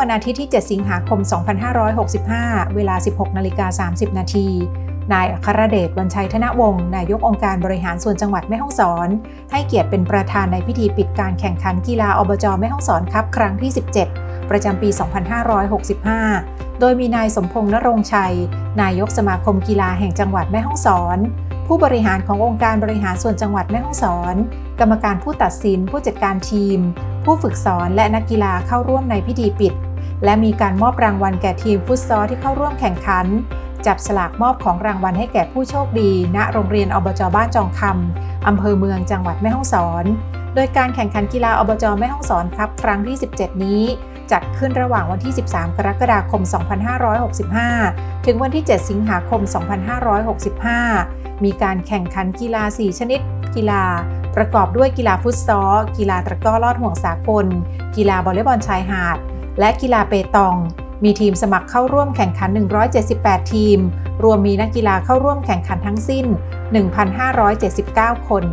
วันอาทิตย์ที่ 7 สิงหาคม 2565 เวลา 16นาฬิกา30 นาที นายอัครเดชวันชัยธนวงศ์นายกองค์การบริหารส่วนจังหวัดแม่ฮ่องสอน ให้เกียรติเป็นประธานในพิธีปิดการแข่งขันกีฬาอบจแม่ฮ่องสอนครับ ครั้งที่ 17 ประจำปี 2565 โดยมีนายสมพงษ์นรงชัย นายกสมาคมกีฬาแห่งจังหวัดแม่ฮ่องสอนผู้บริหารขององค์การบริหารส่วนจังหวัดแม่ฮ่องสอน กรรมการผู้ตัดสิน ผู้จัดการทีม ผู้ฝึกสอนและนักกีฬาเข้าร่วมในพิธีปิด และมีการมอบรางวัลแก่ทีมฟุตซอลที่เข้าร่วมแข่งขัน จับสลากมอบของรางวัลให้แก่ผู้โชคดี ณ โรงเรียนอบจบ้านจองคำอำเภอเมืองจังหวัดแม่ฮ่องสอน โดยการแข่งขันกีฬาอบจแม่ฮ่องสอนครับ ครั้งที่ 17 นี้ จัดขึ้นระหว่างวันที่ 13 กรกฎาคม 2565 ถึงวันที่ 7 สิงหาคม 2565 มีการแข่งขันกีฬา 4 ชนิด กีฬาประกอบด้วยกีฬาฟุตซอล กีฬาตะกร้อลอดห่วงสากล กีฬาวอลเลย์บอลชายหาด และกีฬาเปตอง มีทีมสมัครเข้าร่วมแข่งขัน 178 ทีม รวมมีนักกีฬาเข้าร่วมแข่งขันทั้งสิ้น 1,579 คน